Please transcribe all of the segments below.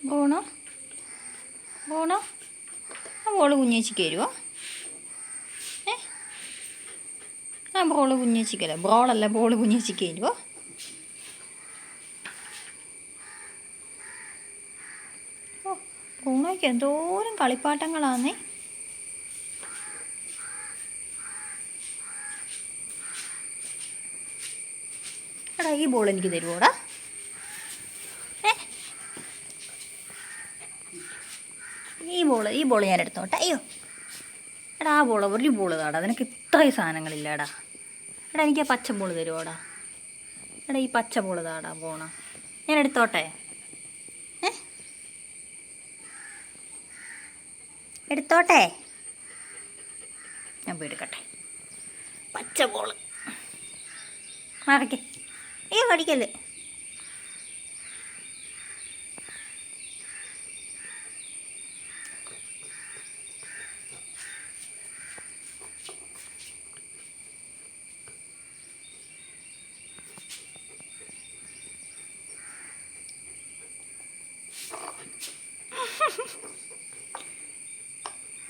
പോണോ പോണോ ആ ബോൾ കുഞ്ഞേച്ചിക്ക് തരുമോ ഏ? ആ ബോൾ കുഞ്ഞേച്ചിക്കല്ല ബോളല്ല ബോൾ കുഞ്ഞേച്ചിക്ക് തരുമോ ഓ പൂണയ്ക്ക് എന്തോരം കളിപ്പാട്ടങ്ങളാന്നേ. ഈ ബോൾ എനിക്ക് തരുമോടാ ഈ ബോൾ ഈ ബോൾ ഞാൻ എടുത്തോട്ടെ. അയ്യോ. എടാ ആ ബോൾ ഒരു ബോൾ താടാ. നിനക്ക് ഇത്രയും സാധനങ്ങളില്ലടാ. എടാ എനിക്ക് ആ പച്ച ബോൾ തരുമോടാ എടാ ഈ പച്ച ബോൾ താടാ പോണ ഞാൻ എടുത്തോട്ടെ. എടുത്തോട്ടെ. ഞാൻ പോയി പച്ച ബോൾ മറക്കേ. അയ്യോ കടിക്കല്ലേ.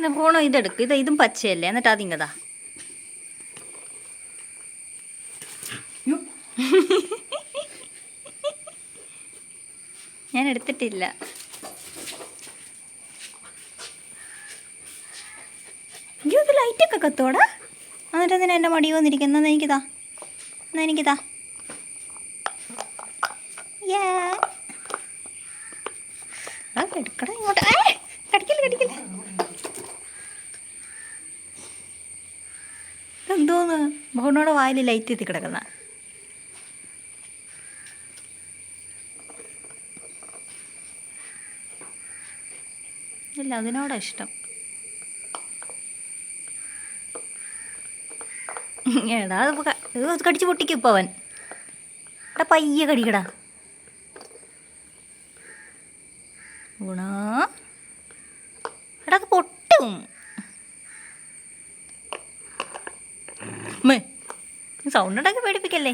എന്നാ പോണോ ഇതെടുക്ക്. ഇത് ഇതും പച്ചയല്ലേ? എന്നിട്ട് അതിങ്ങതാ ഞാൻ എടുത്തിട്ടില്ല. അയ്യോ ഇത് ലൈറ്റൊക്കെ കത്തോടാ. എന്നിട്ട് എന്തിനാ എന്റെ മടി വന്നിരിക്കുന്നത് എനിക്കിതാ. എന്നാ എനിക്കിതാ. എടുക്കടാ ഇങ്ങോട്ട്. കടിക്കില്ല കടിക്കല്ലേ. എന്തോന്ന്? ബഹുണോടെ വായിൽ ലൈറ്റ് എത്തി കിടക്കുന്ന. ഇല്ല അതിനോടാ ഇഷ്ടം. എടാ അത് കടിച്ച് പൊട്ടിക്കും ഇപ്പൊ അവൻ. എടാ പയ്യെ കടിക്കടാ. ഗുണ എടാ അത് പൊട്ടും മേ സൗണ്ട് ഉണ്ടാക്കി പേടിപ്പിക്കല്ലേ?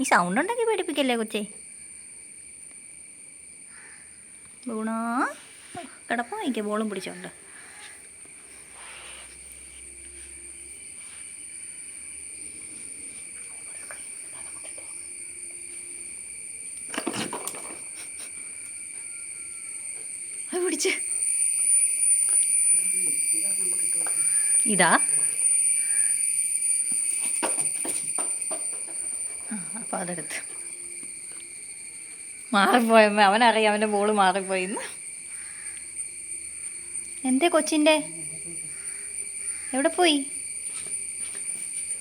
ഈ സൗണ്ട് ഉണ്ടാക്കി പേടിപ്പിക്കല്ലേ കൊച്ചേ? ഗുണ കിടപ്പം എനിക്ക് ബോളും പിടിച്ചോണ്ട്. ഇതാ. അപ്പോൾ അതെടുത്ത് മാറിപ്പോയമ്മ അവനറിയാം അവന്റെ ബോൾ മാറിപ്പോയിന്ന്. എന്തേ കൊച്ചിന്റെ എവിടെ പോയി?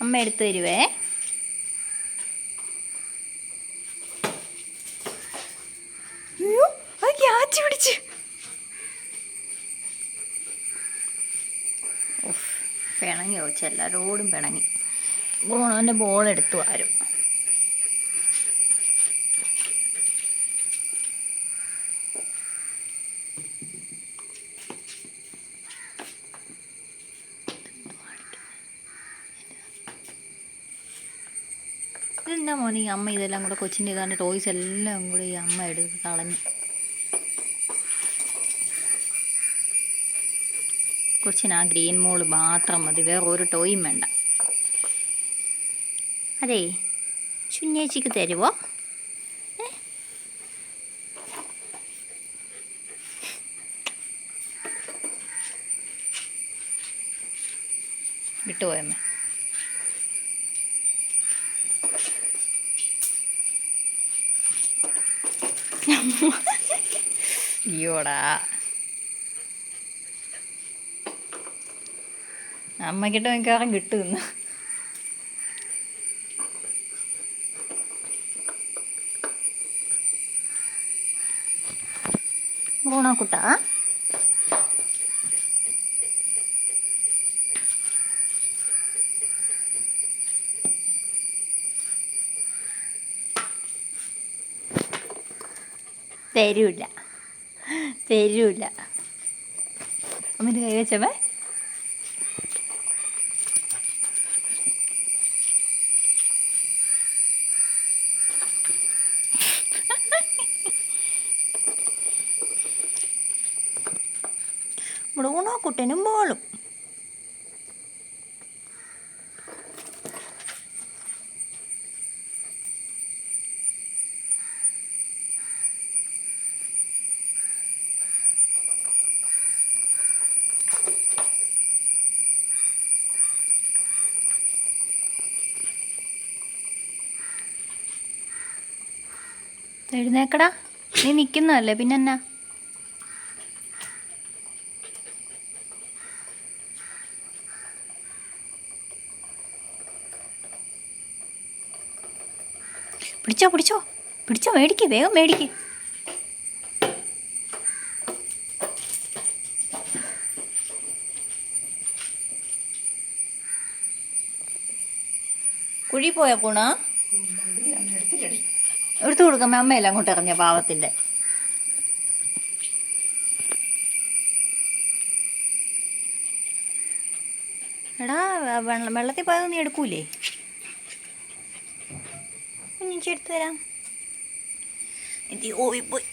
അമ്മ എടുത്തു തരുവേ. പിണങ്ങി വെച്ച് എല്ലാവരോടും പിണങ്ങി. ബോണോന്റെ ബോൾ എടുത്തു ആരും. ഇതെന്താ മോനെ ഈ അമ്മ ഇതെല്ലാം കൂടെ കൊച്ചിന്റെ ഇതാണ്ട് ടോയ്സ് എല്ലാം കൂടെ ഈ അമ്മ എടുത്ത് കളഞ്ഞു. കൊച്ചിന് ആ ഗ്രീൻ മോൾ മാത്രം മതി വേറെ ഒരു ടോയും വേണ്ട. അതെ ചുഞ്ഞേച്ചിക്ക് തരുവോ? വിട്ടുപോയമ്മ അയ്യോടാ. അമ്മക്കിട്ട് മിക്കവാറും കിട്ടുമെന്ന് ഗുണക്കുട്ടാ തരൂല. തരൂല. അമ്മ കൈ വെച്ചമ്മേ മുളകുണോ കുട്ടനും ബോളും എഴുന്നേക്കടാ. നീ നിൽക്കുന്നതല്ലേ പിന്നെന്നാ? പിടിച്ചോ പിടിച്ചോ. പിടിച്ചോ മേടിക്ക് വേഗം മേടിക്ക്. കുഴി പോയ പൂണ? എടുത്തു കൊടുക്കാം അമ്മയല്ല അങ്ങോട്ട് ഇറങ്ങിയ പാവത്തിന്റെ എടാ വെള്ളം വെള്ളത്തിൽ പോയത് നീ എടുക്കൂലേ? കുഞ്ഞിച്ച് എടുത്തു തരാം. ഇത് ഓവിപ്പോയി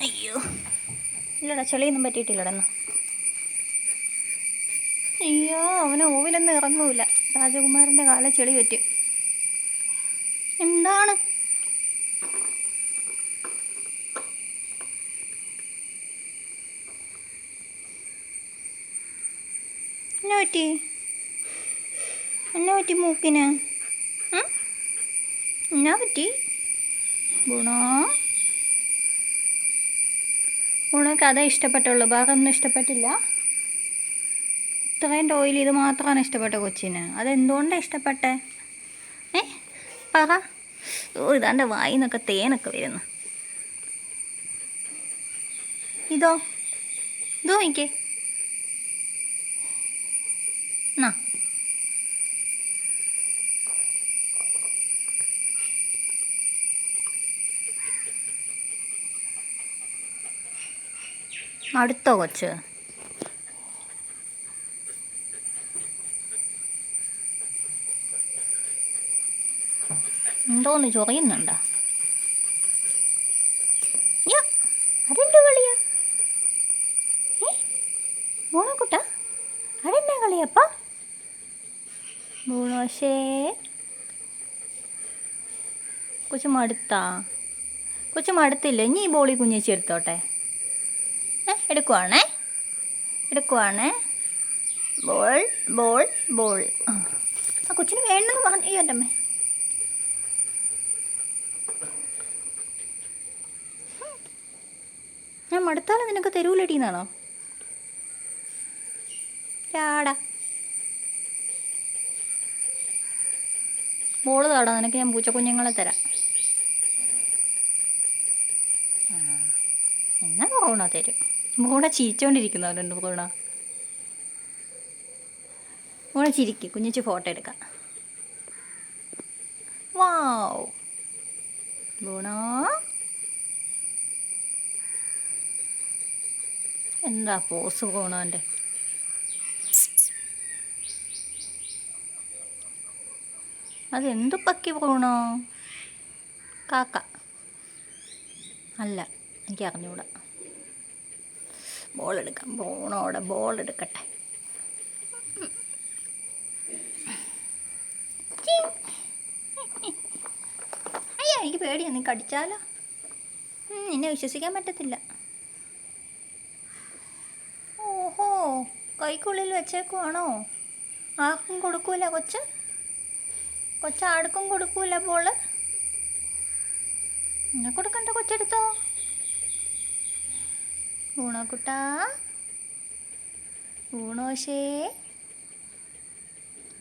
അയ്യോ. ഇല്ലടാ ചെളിയൊന്നും പറ്റിയിട്ടില്ലടാ എന്നാ അയ്യോ അവന് ഓവിലൊന്നും ഇറങ്ങൂല. രാജകുമാരന്റെ കാല ചെളി പറ്റും. എന്താണ്? എന്നാ പറ്റി? എന്നാ പറ്റി മൂക്കിന്? എന്നാ പറ്റി? ഗുണോ? ഗുണ കഥ ഇഷ്ടപ്പെട്ടുള്ളൂ. വേറെ ഒന്നും ഇഷ്ടപ്പെട്ടില്ല. ഇത്രയും ഓയിൽ ഇത് മാത്രമാണ് ഇഷ്ടപ്പെട്ട കൊച്ചിന്. അതെന്തുകൊണ്ടാണ് ഇഷ്ടപ്പെട്ടേ? ഏ? പറ. ഓ ഇതാണ്ട് വായിൽ നിന്നൊക്കെ തേനൊക്കെ വരുന്നു. ഇതോ? ഇതോ എനിക്ക്. എന്നാ അടുത്ത കൊച്ച്? എന്തോന്ന് ചൊറിയുന്നുണ്ടോ മോണോശേ കൊച്ചു മടുത്താ. കൊച്ചു മടുത്തില്ല? ഇനി ഈ ബോളി കുഞ്ഞേച്ചി എടുത്തോട്ടെ. ഏ എടുക്കുവാണേ? എടുക്കുവാണേ? Ball ball ball. ആ കൊച്ചിന് വേണ്ടെന്ന് പറഞ്ഞു ഈ എന്റെ ഞാൻ മടുത്താലും നിനക്ക് തെരുവിലടിയെന്നാണോ ചാടാ ബോൾ താടാ. നിനക്ക് ഞാൻ പൂച്ചക്കുഞ്ഞുങ്ങളെ തരാം. എന്നാ കൊറോണ തരും. ബോണ ചിരിച്ചോണ്ടിരിക്കുന്നവരുണ്ട് കൊറോണ മോണ ചിരിക്ക്. കുഞ്ഞിച്ച് ഫോട്ടോ എടുക്കാം. വാവ്. ഗുണ എന്താ പോസ് പോണവന്റെ അതെന്ത് പക്കി പോണോ? കാക്ക. അല്ല എനിക്ക് അറിഞ്ഞൂടാ. ബോൾ എടുക്കാം പോണോടെ ബോൾ എടുക്കട്ടെ. അയ്യോ എനിക്ക് പേടിയാ നീ കടിച്ചാലോ? നിന്നെ വിശ്വസിക്കാൻ പറ്റത്തില്ല. ഓഹോ കൈക്കുള്ളിൽ വെച്ചേക്കുവാണോ? ആർക്കും കൊടുക്കൂല കൊച്ച്? കൊച്ച് ആർക്കും കൊടുക്കൂല പോൾ എന്നെ കൊടുക്കണ്ട കൊച്ചെടുത്തോ. ഊണക്കുട്ട ഊണോശേ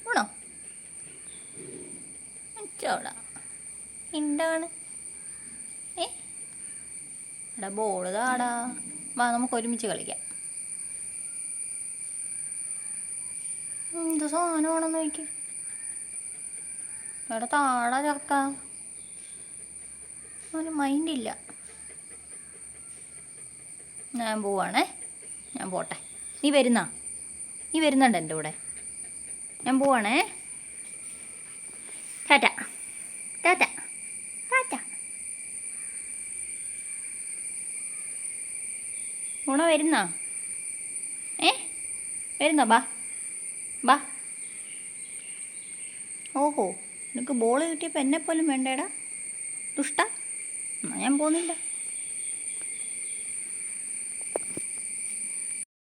ഊണോ ചോടാ എന്താണ്? ഏ? എടാ ബോൾ താടാ. വാ നമുക്ക് ഒരുമിച്ച് കളിക്കാം. എന്ത് സാധനമാണെന്ന് നോക്കി എടാ താടാ ചെറുക്ക. ഒരു മൈൻഡില്ല ഞാൻ പോവാണേ. ഞാൻ പോട്ടെ. നീ വരുന്നാ? നീ വരുന്നുണ്ട് എന്റെ കൂടെ? ഞാൻ പോവാണേ. ടാറ്റ. ടാറ്റ. ടാറ്റ. ഗുണ വരുന്നാ? ഏ? വരുന്നോ? ബാ. ബാ. ഓഹോ. നിനക്ക് ബോൾ കിട്ടിയപ്പോൾ എന്നെ പോലും വേണ്ടേടാ. ദുഷ്ട. ഞാൻ പോകുന്നില്ല.